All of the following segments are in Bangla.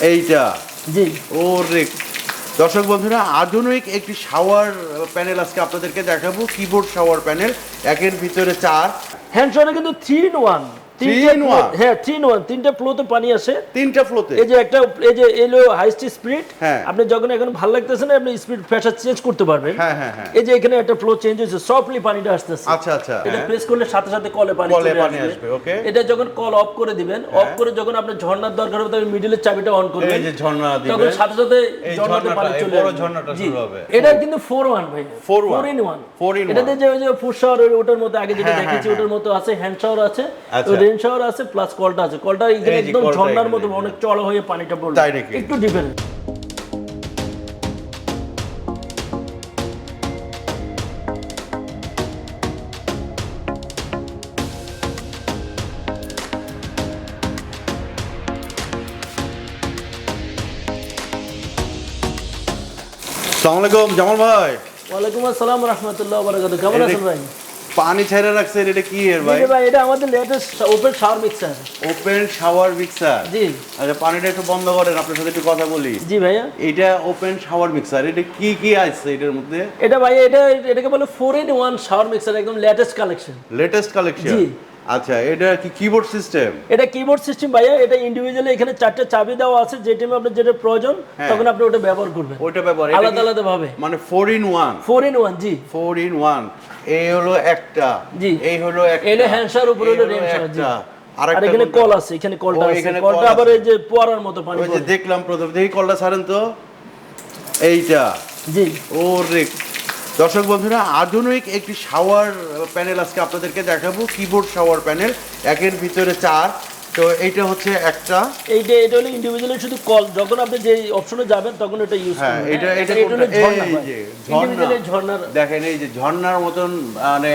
এইটা। জি। ওরে। দর্শক বন্ধুরা আধুনিক একটি শাওয়ার প্যানেল আজকে আপনাদেরকে দেখাবো কিবোর্ড শাওয়ার প্যানেল একের ভিতরে চার। হ্যান্ডসনে কিন্তু three in one Three in one? হ্যাঁ থ্রি ইন ওয়ান তিনটা ফ্লোতে পানি আসে। তিনটা ফ্লোতে এই যে একটা এই যে এলো হাইস্ট স্পিড হ্যাঁ। আপনি যখন এখন ভালো লাগতেছে না আপনি স্পিড প্রেসার চেঞ্জ করতে পারবেন। হ্যাঁ হ্যাঁ হ্যাঁ। এই যে এখানে একটা ফ্লো চেঞ্জ হয়েছে সফটলি পানিটা আসতেছে। আচ্ছা আচ্ছা। এটা হ্যাঁ। প্রেস করলে সাথে সাথে কলে পানি চলে আসবে। আসবে, এটা যখন কল অফ করে দিবেন অফ করে যখন আপনার ঝর্ণার দরকার হবে তখন মিডলের চাবিটা অন করবেন। এই যে ঝর্ণা তখন সাথে সাথে এই পানি চলে বড় ঝর্ণাটা শুরু হবে। এটা কিন্তু ফোর ওয়ান ভাই? ইন এটাতে যে ওই যে ফুড ওটার মধ্যে আগে যেটা হ্যাঁ, হ্যাঁ, দেখেছি ওটার মতো আছে হ্যান্ড শাওয়ার আছে। আচ্ছা। রেন শাওয়ার আছে প্লাস কলটা আছে। কলটা একদম ঝর্ণার মতো অনেক চড়া হয়ে পানিটা একটু ডিফারেন্ট সালাম আলাইকুম জামাল ভাই। ওয়ালাইকুম আসসালাম রহমতুল্লাহ বারাকাতুহু। কেমন আছেন ভাই? পানি ছেড়ে রাখছেন এটা কি এর ভাই? ভাই এটা আমাদের latest open shower mixer open shower mixer ji. আচ্ছা পানিটা একটু বন্ধ করেন আপনার সাথে একটু কথা বলি। জি ভাইয়া। এটা ওপেন শাওয়ার মিক্সার এটা কি কি আছে এটার মধ্যে? এটা ভাই এটা এটাকে বলে four in one shower mixer একদম লেটেস্ট কালেকশন লেটেস্ট কালেকশন জি। আচ্ছা এটা কি কিবোর্ড সিস্টেম এটা কিবোর্ড সিস্টেম ভাইয়া এটা ইন্ডিভিজুয়ালি এখানে চারটে চাবি দেওয়া আছে যে টাইমে আপনার যেটা প্রয়োজন হ্যাঁ। তখন আপনি ওটা ব্যবহার করবেন। ওটা ব্যবহার আলাদা আলাদা ভাবে মানে four in one four in one G. Four in one এই হলো একটা। জি। এই হলো একটা। এটা উপরে হলো জি। আর এখানে কল আছে এখানে কলটা আছে। কলটা আবার এই যে পোয়ারার মতো পানি ওই যে দেখলাম প্রথম। দেখি কলটা ছাড়েন তো। এইটা। জি। ওরে। দর্শক বন্ধুরা আধুনিক একটি শাওয়ার প্যানেল আজকে আপনাদেরকে দেখাবো। কিবোর্ড শাওয়ার প্যানেল একের ভিতরে চার। তো এইটা হচ্ছে একটা। এইটা এটা হলো ইন্ডিভিজুয়ালি শুধু কল যখন আপনি যে অপশনে যাবেন তখন এটা ইউজ হ্যাঁ এটা এটা এটা কোনটা? এই যে ঝর্ণা। ঝর্ণার দেখেন এই যে ঝর্ণার মতন মানে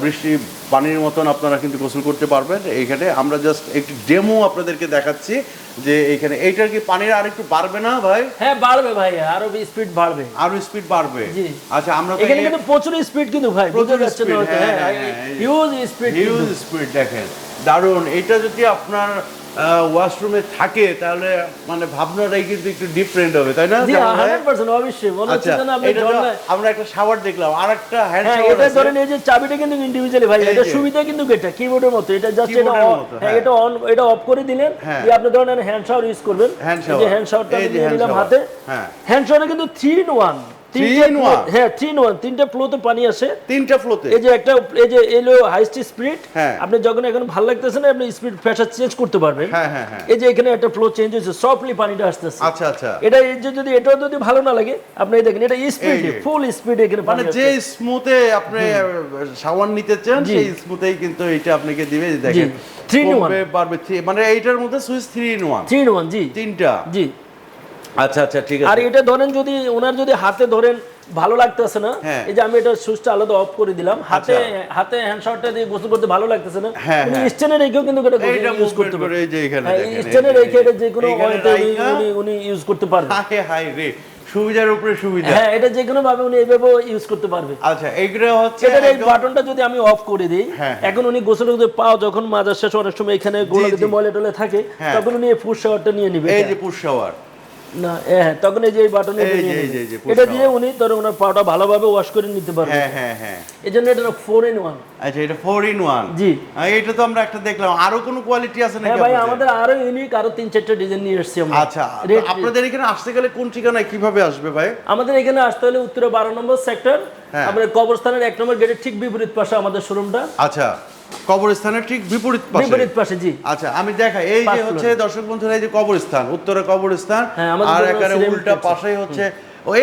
বৃষ্টি পানির মতন আপনারা কিন্তু গোসল করতে পারবেন। এইখানে আমরা জাস্ট একটি ডেমো আপনাদেরকে দেখাচ্ছি যে এইখানে এইটার কি পানির আর একটু বাড়বে না ভাই? হ্যাঁ বাড়বে ভাই আরও স্পিড বাড়বে। আরও স্পিড বাড়বে। আচ্ছা আমরা তো এখানে কিন্তু প্রচুর স্পিড কিন্তু ভাই প্রচুর যে- হিউজ স্পিড হিউজ স্পিড দেখেন। দারুণ এটা যদি আপনার ওয়াশরুমে থাকে তাহলে মানে ভাবনাটাই কিন্তু একটু ডিফারেন্ট হবে তাই না জি জামাল ভাই? 100% অবশ্যই মনে হচ্ছে আচ্ছা যেন আপনি আমরা একটা শাওয়ার দেখলাম আর একটা হ্যান্ড হ্যাঁ শাওয়ার এটা ধরেন এই যে চাবিটা কিন্তু ইন্ডিভিজুয়ালি ভাই এটা সুবিধা কিন্তু এটা কিবোর্ডের মতো এটা জাস্ট এটা হ্যাঁ হ্যাঁ। এটা অন এটা অফ করে দিলেন হ্যাঁ। দিয়ে আপনি ধরেন হ্যান্ড শাওয়ার ইউজ করবেন যে shower। হ্যান্ড শাওয়ারটা যে shower। হাতে হ্যাঁ। হ্যান্ড শাওয়ারে কিন্তু 3 ইন 1 Three in one? হ্যাঁ 3 ইন 1 তিনটা ফ্লোতে পানি আসে। তিনটা ফ্লোতে এই যে একটা এই যে এলো হাইস্ট স্পিড হ্যাঁ। আপনি যখন এখন ভালো লাগতেছে না আপনি স্পিড প্রেসার চেঞ্জ করতে পারবেন। হ্যাঁ হ্যাঁ হ্যাঁ। এই যে এখানে একটা ফ্লো চেঞ্জ হয়েছে সফটলি পানিটা আসতেছে। আচ্ছা আচ্ছা। এটা এই যে যদি এটাও যদি ভালো না লাগে আপনি দেখেন এটা স্পিড ফুল স্পিড এখানে মানে যে স্মুথে আপনি সাবান নিতে চান সেই স্মুথেই কিন্তু এটা আপনাকে দিবে দেখেন। কমবে, মানে এইটার মধ্যে switch three in one three in one জি। তিনটা। জি। আচ্ছা আচ্ছা ঠিক আর এটা ধরেন যদি ওনার যদি হাতে ধরেন ভালো লাগতেছে না হ্যাঁ। এই যে আমি এটা সুইচটা আলাদা অফ করে দিলাম হাতে আচ্ছা। হাতে হ্যান্ড শাওয়ারটা দিয়ে গোসল করতে ভালো লাগতেছে না হ্যাঁ, উনি হ্যাঁ। স্ট্যান্ডে রেখেও কিন্তু এটা ইউজ করতে করে পারবে এই যে এখানে যে- রেখে এটা যে কোনো উনি উনি ইউজ করতে পারবে হায় হায় রে সুবিধার উপরে সুবিধা হ্যাঁ এটা যে কোনো ভাবে উনি এইভাবে ইউজ করতে পারবে আচ্ছা এইগুলো হচ্ছে এটার এই বাটনটা যদি আমি অফ করে দিই। এখন উনি গোসল করতে পাও যখন মাজার শেষ অনেক সময় এখানে গোলা যদি ময়লা টলে থাকে। তখন উনি এই ফুড শাওয়ারটা নিয়ে নিবে এই যে পুশ শাওয়ার না হ্যাঁ তখন এই যে এই বাটনে এই যে, এই যে, এই যে, push এটা দিয়ে উনি ধরো ওনার পাউটা ভালোভাবে ওয়াশ করে নিতে পারবে হ্যাঁ হ্যাঁ হ্যাঁ। এটা ইন আচ্ছা এটা ফোর ইন ওয়ান জি। এটা তো আমরা একটা দেখলাম। আরও কোনো কোয়ালিটি আছে নাকি হ্যাঁ ভাই আপনাদের? আমাদের আরও ইউনিক আরও তিন চারটে ডিজাইন নিয়ে এসেছি আমরা। আচ্ছা আপনাদের এখানে আসতে গেলে কোন ঠিকানায় কীভাবে আসবে ভাই? আমাদের এখানে আসতে হলে উত্তরে বারো নম্বর সেক্টর। কবরস্থানের এক নম্বর গেটের ঠিক বিপরীত পাশে আমাদের শোরুমটা আচ্ছা। কবরস্থানের ঠিক বিপরীত পাশে। বিপরীত পাশে জি। আচ্ছা আমি দেখাই এই যে হচ্ছে দর্শক বন্ধুরা এই যে কবরস্থান উত্তরে কবরস্থান হ্যাঁ, আর ceramic উল্টা পাশেই হচ্ছে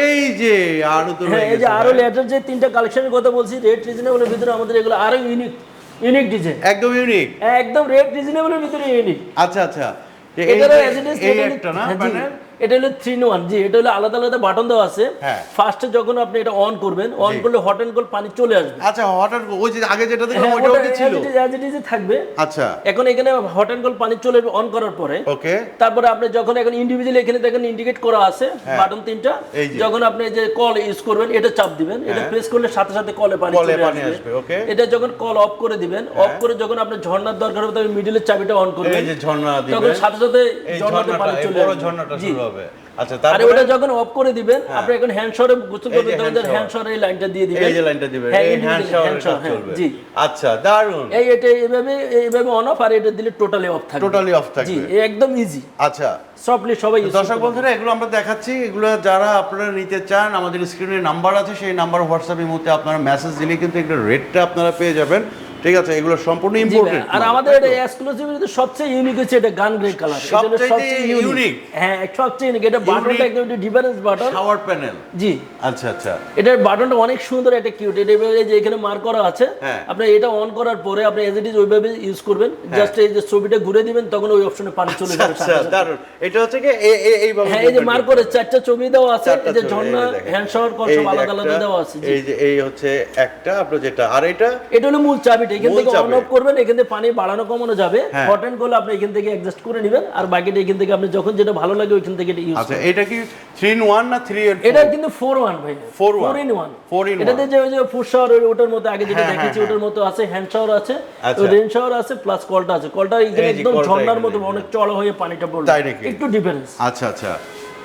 এই যে আরও তো হ্যাঁ এই যে আরও লেটার যে তিনটা কালেকশনের কথা বলছি রেট রিজনেবলের ভিতরে আমাদের এগুলো আরও ইউনিক ইউনিক ডিজাইন একদম ইউনিক একদম রেট রিজনেবলের ভিতরে ইউনিক আচ্ছা আচ্ছা। এই একটা না হ্যাঁ, প্যানেল এটা হলো থ্রি ওয়ান জি এটা হলো আলাদা আলাদা বাটন দেওয়া আছে। হ্যাঁ। ফার্স্টে যখন আপনি এটা অন করবেন অন করলে হট অ্যান্ড কোল্ড পানি চলে আসবে। আচ্ছা হঠাৎ ওই যে আগে যেটা দেখলাম হ্যাঁ, ওইটাও ওটা ছিল? এ থাকবে। আচ্ছা। এখন এখানে হট অ্যান্ড কোল্ড পানি চলে অন করার পরে। ওকে। তারপরে আপনি যখন এখন ইন্ডিভিজুয়ালি এখানে দেখেন ইন্ডিকেট করা আছে বাটন তিনটা হ্যাঁ। যে। যখন আপনি যে কল ইউজ করবেন এটা চাপ দিবেন। এটা প্রেস করলে সাথে সাথে কলে পানি চলে আসবে। okay? এটা যখন কল অফ করে দিবেন অফ করে যখন আপনি ঝর্ণার দরকার হবে তখন মিডলের চাবিটা অন করবেন। এই যে ঝর্ণা দিবেন। তখন সাথে সাথে ঝর্ণাটা পানি চলে বড় আসবে। ঝর্ণাটা জি। শুরু হবে। আচ্ছা আর তারপরে ওটা যখন অফ করে দিবেন আপনি এখন হ্যান্ড শরে গোসল করবেন তখন। হ্যান্ড শরে এই লাইনটা দিয়ে দিবেন। এই যে লাইনটা দিবেন হ্যাঁ, এই হ্যান্ড হ্যাঁ, চলবে। জি। আচ্ছা দারুণ এই এটা এইভাবে এইভাবে অন অফ আর এটা দিলে টোটালি অফ থাকবে। টোটালি অফ থাকবে। এই একদম ইজি আচ্ছা। সফটলি সবাই দর্শক বন্ধুরা এগুলো আমরা দেখাচ্ছি। এগুলো যারা আপনারা নিতে চান আমাদের স্ক্রিনে নাম্বার আছে সেই নাম্বার হোয়াটসঅ্যাপের মধ্যে আপনারা মেসেজ দিলে কিন্তু এগুলো রেটটা আপনারা পেয়ে যাবেন। ঠিক আছে এগুলো সম্পূর্ণ ইম্পোর্টেড আর আমাদের এটা এক্সক্লুসিভ সবচেয়ে ইউনিক হচ্ছে এটা গান গ্রে কালার সবচাইতে unique? হ্যাঁ সবচেয়ে ইউনিক এটা বাটনটা একদম ডিফারেন্স বাটন শাওয়ার প্যানেল জি। আচ্ছা আচ্ছা। এটার বাটনটা অনেক সুন্দর একটা কিউট এটা এই যে এখানে মার্ক করা আছে হ্যাঁ। আপনি এটা অন করার পরে আপনি এজ ইট ইজ ওইভাবে ইউজ করবেন। জাস্ট এই যে ছবিটা ঘুরে দিবেন তখন ওই অপশনে পানি চলে যাবে আচ্ছা সাথে। এটা হচ্ছে কি এ- এ- এইভাবে হ্যাঁ এই যে মার্ক করে চারটা ছবি দেওয়া আছে এই যে ঝর্ণা এই হ্যান্ড শাওয়ার কল সব আলাদা আলাদা একটা, দেওয়া আছে এই যে এই হচ্ছে একটা আপনার যেটা আর এটা? এটা হলো মূল চাবিটা এখান থেকে অন অফ করবেন এখান থেকে পানি বাড়ানো কমানো যাবে। হ্যাঁ। হট এন্ড করলে আপনি এখান থেকে অ্যাডজাস্ট করে নেবেন আর বাকিটা এখান থেকে আপনি যখন যেটা ভালো লাগে ওইখান থেকে এটা ইউজ আচ্ছা এটা কি থ্রি ইন ওয়ান না থ্রি এর এটা কিন্তু ফোর ওয়ান ভাই। Four one? Four in one Four in এটাতে যে ওই যে ফুড শাওয়ার ওটার মতো আগে যেটা হ্যাঁ, দেখেছি হ্যাঁ, ওটার মতো আছে হ্যান্ড শাওয়ার আছে আচ্ছা। রেন শাওয়ার আছে প্লাস কলটা আছে। কলটা একদম ঝর্ণার মতো অনেক চড়া হয়ে পানিটা পড়বে। একটু ডিফারেন্স আচ্ছা আচ্ছা।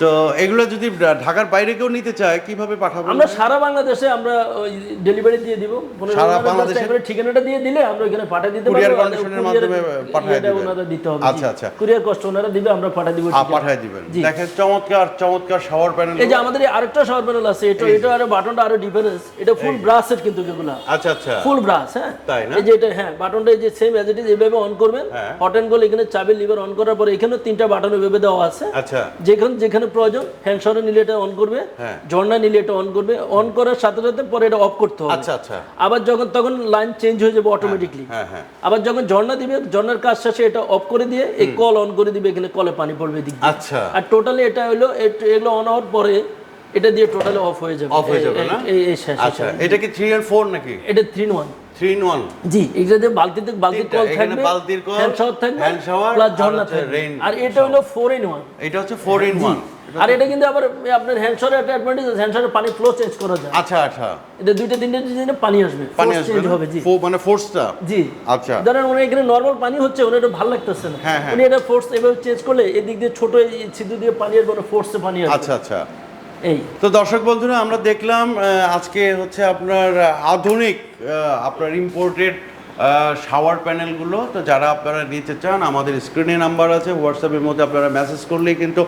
তো এগুলো যদি ঢাকার বাইরে কেউ নিতে চায় কীভাবে পাঠাবো? আমরা সারা বাংলাদেশে আমরা ওই ডেলিভারি দিয়ে দিব। সারা বাংলাদেশে? ঠিকানাটা দিয়ে দিলে আমরা ওখানে পাঠিয়ে দিতে এর Courier- মাধ্যমে পাঠিয়ে দিবেন। ওনারা দিতে হবে। আচ্ছা, আচ্ছা। কুরিয়ার কষ্ট ওনারা দিবে আমরা পাঠিয়ে দিব আ, ঠিকানা। পাঠায় দিবেন। দেখেন চমৎকার চমৎকার শাওয়ার প্যানেল এই যে আমাদের আরেকটা শাওয়ার প্যানেল আছে এটা এটা আরও বাটনটা আরও ডিফারেন্স এটা ফুল ব্রাসের কিন্তু এগুলা। আচ্ছা আচ্ছা। ফুল ব্রাশ হ্যাঁ? তাই না? এই যে এটা হ্যাঁ বাটনটা এই যে সেম অ্যাজ ইট ইজ এইভাবে অন করবেন। হট এন্ড গোল এখানে চাবি লিভার অন করার পরে এখানে তিনটা বাটন ওইভাবে দেওয়া আছে। আচ্ছা। যেখানে যেখানে প্রয়োজন হ্যান্ড শাওয়ারে নিলে এটা অন করবে হ্যাঁ। ঝর্ণা নিলে এটা অন করবে অন করার সাথে সাথে পরে এটা অফ করতে হবে। আচ্ছা আচ্ছা। আবার যখন তখন লাইন চেঞ্জ হয়ে যাবে অটোমেটিকলি হ্যাঁ হ্যাঁ। আবার যখন ঝর্ণা দিবে ঝর্ণার কাজ শেষে এটা অফ করে দিয়ে এই কল অন করে দিবে এখানে কলে পানি পড়বে দিয়ে। আচ্ছা। আর টোটালি এটা হলো এগুলো অন হওয়ার পরে এটা দিয়ে টোটালি অফ হয়ে যাবে। অফ হয়ে যাবে, না? এই এই আচ্ছা এটা কি থ্রি এন্ড ফোর নাকি? এটা three one three in one জি এটাতে বালতিতে বালতির কল থাকবে বালতির কল, হ্যান্ড শাওয়ার থাকবে hand shower, প্লাস ঝর্ণা হচ্ছে থাকবে। আর এটা হলো ফোর ইন ওয়ান এটা হচ্ছে ফোর ইন ওয়ান আর এটা কিন্তু আবার আপনার হ্যান্ড শাওয়ারের একটা অ্যাডভান্টেজ আছে হ্যান্ড শাওয়ারের পানি ফ্লো চেঞ্জ করা যায়। আচ্ছা আচ্ছা। এটা দুইটা তিনটা দিনে পানি আসবে পানি Force আসবে change না? হবে জি। মানে ফোর্সটা জি। আচ্ছা। ধরেন উনি এখানে নর্মাল পানি হচ্ছে এটা ভালো লাগতেছে না। হ্যাঁ, হ্যাঁ। উনি এটা ফোর্স এভাবে চেঞ্জ করলে এদিক দিয়ে ছোট এই ছিদ্র দিয়ে পানি আসবে ফোর্সে পানি আসবে। আচ্ছা আচ্ছা। এই। তো দর্শক বন্ধুরা আমরা দেখলাম আজকে হচ্ছে আপনার আধুনিক আপনার ইম্পোর্টেড শাওয়ার প্যানেলগুলো তো যারা আপনারা নিতে চান আমাদের স্ক্রিনে নাম্বার আছে হোয়াটসঅ্যাপের মধ্যে আপনারা মেসেজ করলেই কিন্তু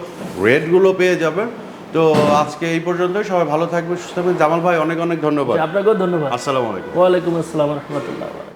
রেটগুলো পেয়ে যাবেন। তো আজকে এই পর্যন্ত সবাই ভালো থাকবে সুস্থ থাকবেন। জামাল ভাই অনেক অনেক ধন্যবাদ। আপনাকেও ধন্যবাদ। আসসালামু আলাইকুম। ওয়ালাইকুম আসসালাম রহমতুল্লাহ।